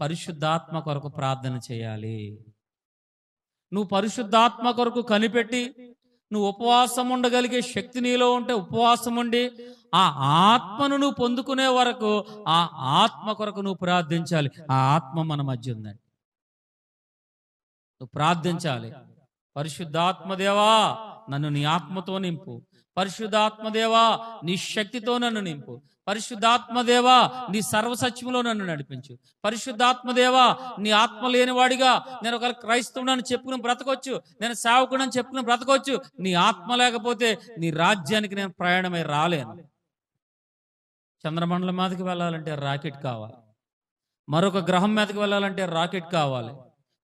పరిశుద్ధాత్మ కొరకు ప్రార్థన చేయాలి. నువ్వు పరిశుద్ధాత్మ కొరకు కనిపెట్టి నువ్వు ఉపవాసం ఉండగలిగే శక్తి నీలో ఉంటే ఉపవాసం ఉండి ఆ ఆత్మను నువ్వు పొందుకునే వరకు ఆ ఆత్మ కొరకు నువ్వు ప్రార్థించాలి. ఆ ఆత్మ మన మధ్య ఉందండి. నువ్వు ప్రార్థించాలి. పరిశుద్ధాత్మదేవా నన్ను నీ ఆత్మతో నింపు. పరిశుద్ధాత్మదేవా నీ శక్తితో నన్ను నింపు. పరిశుద్ధాత్మదేవా నీ సర్వసత్యములో నన్ను నడిపించు. పరిశుద్ధాత్మదేవా నీ ఆత్మ లేనివాడిగా నేను ఒక క్రైస్తవుడని చెప్పుకుని బ్రతకొచ్చు నేను సేవకుడని చెప్పుకుని బ్రతకొచ్చు నీ ఆత్మ లేకపోతే నీ రాజ్యానికి నేను ప్రయాణమై రాలేను. చంద్రమండలం మీదకి వెళ్ళాలంటే రాకెట్ కావాలి. మరొక గ్రహం మీదకి వెళ్ళాలంటే రాకెట్ కావాలి.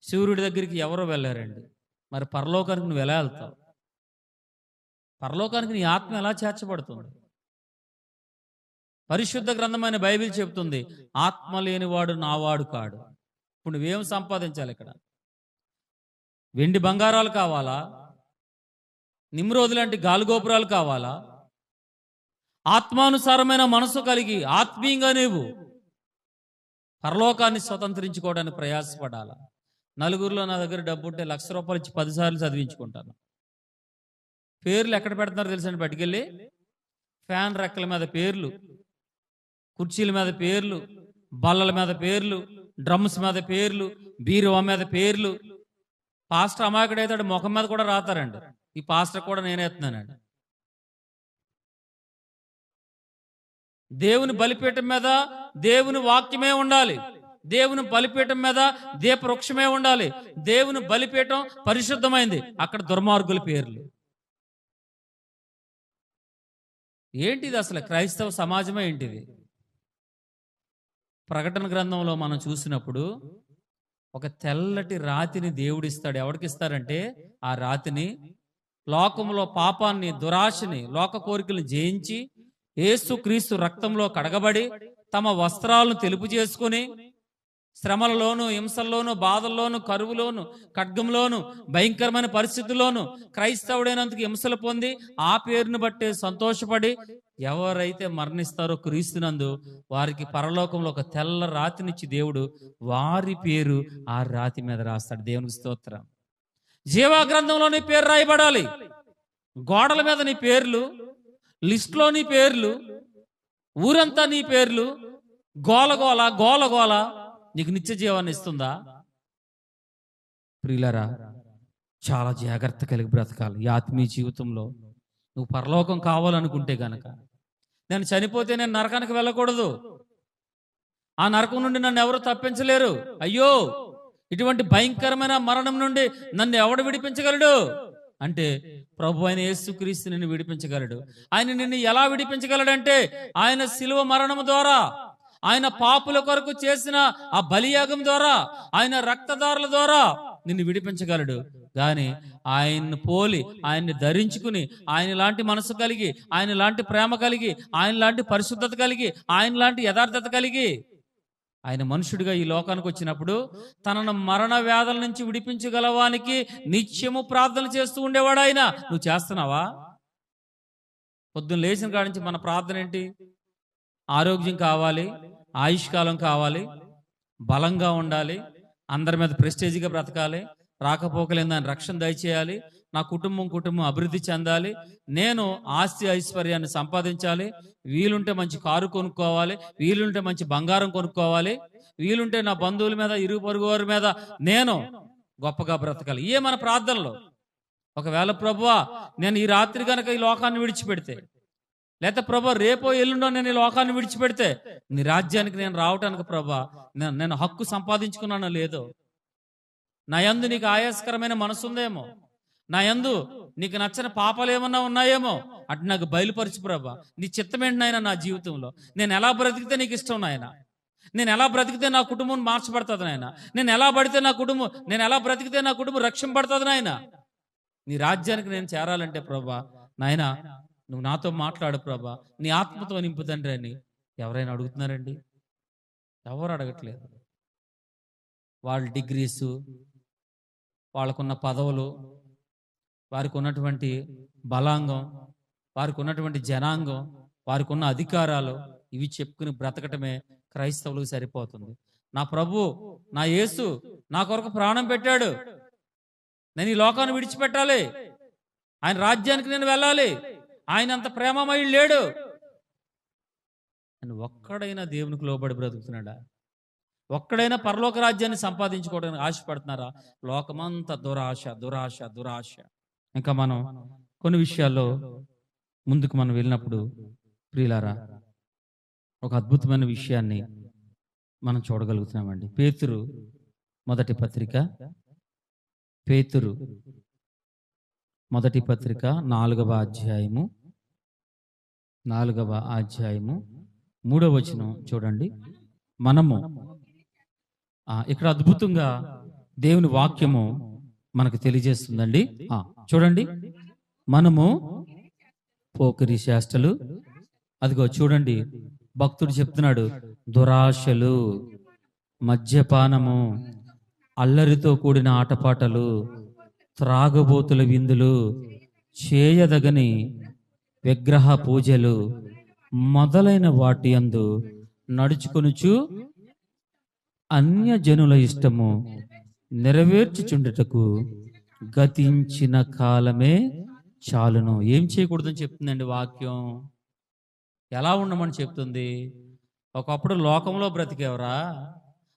సూర్యుడి దగ్గరికి ఎవరో వెళ్ళారండి. మరి పరలోకానికి నువ్వు ఎలా వెళ్తావు? పరలోకానికి నీ ఆత్మ ఎలా చేర్చబడుతుంది? పరిశుద్ధ గ్రంథమైన బైబిల్ చెబుతుంది ఆత్మ లేనివాడు నావాడు కాడు. ఇప్పుడు నువ్వేం సంపాదించాలి ఇక్కడ? వెండి బంగారాలు కావాలా? నిమ్రోజు లాంటి గాలిగోపురాలు కావాలా? ఆత్మానుసారమైన మనసు కలిగి ఆత్మీయంగా నీవు పరలోకాన్ని స్వతంత్రించుకోవడానికి ప్రయాసపడాలా? నలుగురిలో నా దగ్గర డబ్బు ఉంటే లక్ష రూపాయలు ఇచ్చి పదిసార్లు చదివించుకుంటాను. పేర్లు ఎక్కడ పెడుతున్నారో తెలుసండి బయటికెళ్ళి ఫ్యాన్ రెక్కల మీద పేర్లు కుర్చీల మీద పేర్లు బల్లల మీద పేర్లు డ్రమ్స్ మీద పేర్లు బీరువా మీద పేర్లు. పాస్టర్ అమాయకుడు అయితే ముఖం మీద కూడా రాతారండి. ఈ పాస్టర్ కూడా నేనేస్తున్నానండి దేవుని బలిపీఠం మీద దేవుని వాక్యమే ఉండాలి. దేవుని బలిపీఠం మీద దీపవృక్షమే ఉండాలి. దేవుని బలిపీఠం పరిశుద్ధమైంది. అక్కడ దుర్మార్గుల పేర్లు. ఏంటిది అసలు క్రైస్తవ సమాజమే ఏంటిది? ప్రకటన గ్రంథంలో మనం చూసినప్పుడు ఒక తెల్లటి రాతిని దేవుడిస్తాడు. ఎవరికి ఇస్తారంటే ఆ రాతిని లోకంలో పాపాన్ని దురాశని లోక కోరికలను జయించి ఏసు క్రీస్తు రక్తంలో కడగబడి తమ వస్త్రాలను తెలుపు చేసుకుని శ్రమలలోను హింసల్లోను బాధల్లోను కరువులోను ఖడ్గంలోను భయంకరమైన పరిస్థితుల్లోను క్రైస్తవుడైనందుకు హింసలు పొంది ఆ పేరును బట్టే సంతోషపడి ఎవరైతే మరణిస్తారో క్రీస్తునందు వారికి పరలోకంలో ఒక తెల్ల రాతినిచ్చి దేవుడు వారి పేరు ఆ రాతి మీద రాస్తాడు. దేవునికి స్తోత్రం. జీవా గ్రంథంలో నీ పేరు రాయబడాలి. గోడల మీద నీ పేర్లు లిస్ట్లో నీ పేర్లు ఊరంతా నీ పేర్లు గోలగోల గోలగోల నీకు నిత్య జీవాన్ని ఇస్తుందా? ప్రియులరా చాలా జాగ్రత్త కలిగి బ్రతకాలి. ఈ ఆత్మీయ జీవితంలో నువ్వు పరలోకం కావాలనుకుంటే గనక. నేను చనిపోతే నేను నరకానికి వెళ్ళకూడదు. ఆ నరకం నుండి నన్ను ఎవరు తప్పించలేరు? అయ్యో ఇటువంటి భయంకరమైన మరణం నుండి నన్ను ఎవడు విడిపించగలడు? అంటే ప్రభు అయిన యేసుక్రీస్తు నిన్ను విడిపించగలడు. ఆయన నిన్ను ఎలా విడిపించగలడంటే ఆయన శిలువ మరణం ద్వారా ఆయన పాపుల కొరకు చేసిన ఆ బలియాగం ద్వారా ఆయన రక్తదారుల ద్వారా నిన్ను విడిపించగలడు. గాని ఆయన్ని పోలి ఆయన్ని ధరించుకుని ఆయన లాంటి మనసు కలిగి ఆయన లాంటి ప్రేమ కలిగి ఆయన లాంటి పరిశుద్ధత కలిగి ఆయన లాంటి యథార్థత కలిగి ఆయన మనుషుడిగా ఈ లోకానికి వచ్చినప్పుడు తనను మరణ వ్యాధుల నుంచి విడిపించగలవానికి నిత్యము ప్రార్థన చేస్తూ ఉండేవాడు ఆయన. నువ్వు చేస్తున్నావా? పొద్దున్న లేచిన కాడి నుంచి మన ప్రార్థన ఏంటి? ఆరోగ్యం కావాలి ఆయుష్కాలం కావాలి బలంగా ఉండాలి అందరి మీద ప్రెస్టేజ్గా బ్రతకాలి రాకపోకలేని దాని రక్షణ దయచేయాలి నా కుటుంబం కుటుంబం అభివృద్ధి చెందాలి నేను ఆస్తి ఐశ్వర్యాన్ని సంపాదించాలి వీలుంటే మంచి కారు కొనుక్కోవాలి వీలుంటే మంచి బంగారం కొనుక్కోవాలి వీలుంటే నా బంధువుల మీద ఇరుగు పొరుగు వారి మీద నేను గొప్పగా బ్రతకాలి. ఏ మన ప్రార్థనలో. ఒకవేళ ప్రభువా నేను ఈ రాత్రి కనుక ఈ లోకాన్ని విడిచిపెడితే లేకపోతే ప్రభా రేపో ఎల్లుండో నేను ఈ లోకాన్ని విడిచిపెడితే నీ రాజ్యానికి నేను రావటానికి ప్రభా నేను హక్కు సంపాదించుకున్నానో లేదో? నా యందు నీకు ఆయాస్కరమైన మనసు ఉందేమో నా యందు నీకు నచ్చిన పాపాలు ఏమన్నా ఉన్నాయేమో? అటు నాకు బయలుపరచు ప్రభా. నీ చిత్తమేంటి నాయన నా జీవితంలో? నేను ఎలా బ్రతికితే నీకు ఇష్టం నాయన? నేను ఎలా బ్రతికితే నా కుటుంబం మార్చబడుతుంది నాయన? నేను ఎలా పడితే నా కుటుంబం నేను ఎలా బ్రతికితే నా కుటుంబం రక్షింపడుతుంది నాయన? నీ రాజ్యానికి నేను చేరాలంటే ప్రభా నాయన నువ్వు నాతో మాట్లాడు ప్రభా. నీ ఆత్మతో నింపు తండ్రి అని ఎవరైనా అడుగుతున్నారండి? ఎవరు అడగట్లేదు. వాళ్ళ డిగ్రీసు వాళ్ళకున్న పదవులు వారికి ఉన్నటువంటి బలాంగం వారికి ఉన్నటువంటి జనాంగం వారికి ఉన్న అధికారాలు ఇవి చెప్పుకుని బ్రతకటమే క్రైస్తవులకు సరిపోతుంది. నా ప్రభు నా యేసు నా కొరకు ప్రాణం పెట్టాడు. నేను ఈ లోకాన్ని విడిచిపెట్టాలి. ఆయన రాజ్యానికి నేను వెళ్ళాలి. ఆయన అంత ప్రేమమై లేడు. అని ఒక్కడైనా దేవునికి లోబడి బ్రతుకుతున్నాడా? ఒక్కడైనా పరలోక రాజ్యాన్ని సంపాదించుకోవడానికి ఆశపడుతున్నారా? లోకమంతా దురాశ దురాశ దురాశ. ఇంకా మనం కొన్ని విషయాల్లో ముందుకు మనం వెళ్ళినప్పుడు ప్రియులారా ఒక అద్భుతమైన విషయాన్ని మనం చూడగలుగుతున్నామండి. పేతురు మొదటి పత్రిక పేతురు మొదటి పత్రిక నాలుగవ అధ్యాయము నాలుగవ అధ్యాయము మూడవ వచనం చూడండి. మనము ఇక్కడ అద్భుతంగా దేవుని వాక్యము మనకు తెలియజేస్తుందండి. చూడండి. మనము పోకిరి చేష్టలు అదిగో చూడండి. భక్తుడు చెప్తున్నాడు దురాశలు మద్యపానము అల్లరితో కూడిన ఆటపాటలు త్రాగుబోతుల విందులు చేయదగని విగ్రహ పూజలు మొదలైన వాటి అందు నడుచుకొనుచు అన్యజనుల ఇష్టము నెరవేర్చుచుండుటకు గతించిన కాలమే చాలును. ఏం చేయకూడదని చెప్తుందండి వాక్యం? ఎలా ఉండమని చెప్తుంది? ఒకప్పుడు లోకంలో బ్రతికేవరా?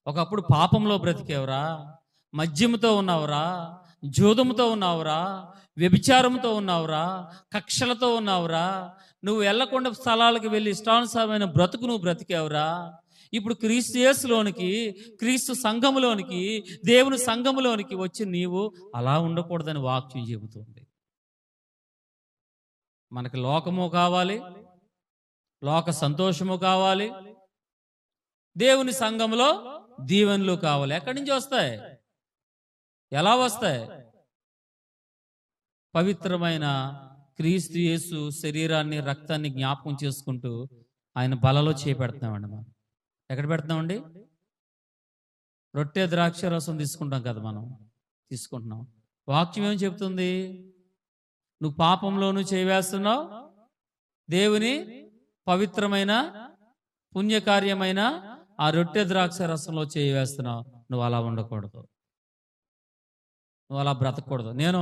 ఒకప్పుడు పాపంలో బ్రతికేవరా? మద్యంతో ఉన్నవరా? జోదముతో ఉన్నావురా వ్యభిచారంతో ఉన్నావురా కక్షలతో ఉన్నావురా నువ్వు వెళ్ళకుండా స్థలాలకు వెళ్ళి ఇష్టానుసారమైన బ్రతుకు నువ్వు బ్రతికేవురా. ఇప్పుడు క్రీస్తు యేసులోనికి క్రీస్తు సంఘములోనికి దేవుని సంఘములోనికి వచ్చి నీవు అలా ఉండకూడదని వాక్యం చెబుతుంది. మనకి లోకము కావాలి లోక సంతోషము కావాలి దేవుని సంఘములో దీవెనలు కావాలి. ఎక్కడి నుంచి వస్తాయి? ఎలా వస్తాయి? పవిత్రమైన క్రీస్తు యేసు శరీరాన్ని రక్తాన్ని జ్ఞాపకం చేసుకుంటూ ఆయన బలలో చేపెడుతున్నామండి మనం. ఎక్కడ పెడుతున్నామండి? రొట్టె ద్రాక్ష రసం తీసుకుంటాం కదా మనం. తీసుకుంటున్నాం. వాక్యం ఏం చెప్తుంది? నువ్వు పాపంలోనూ చేయవేస్తున్నావు దేవుని పవిత్రమైన పుణ్యకార్యమైన ఆ రొట్టె ద్రాక్ష రసంలో చేయవేస్తున్నావు నువ్వు అలా ఉండకూడదు. నువ్వు అలా బ్రతకూడదు. నేను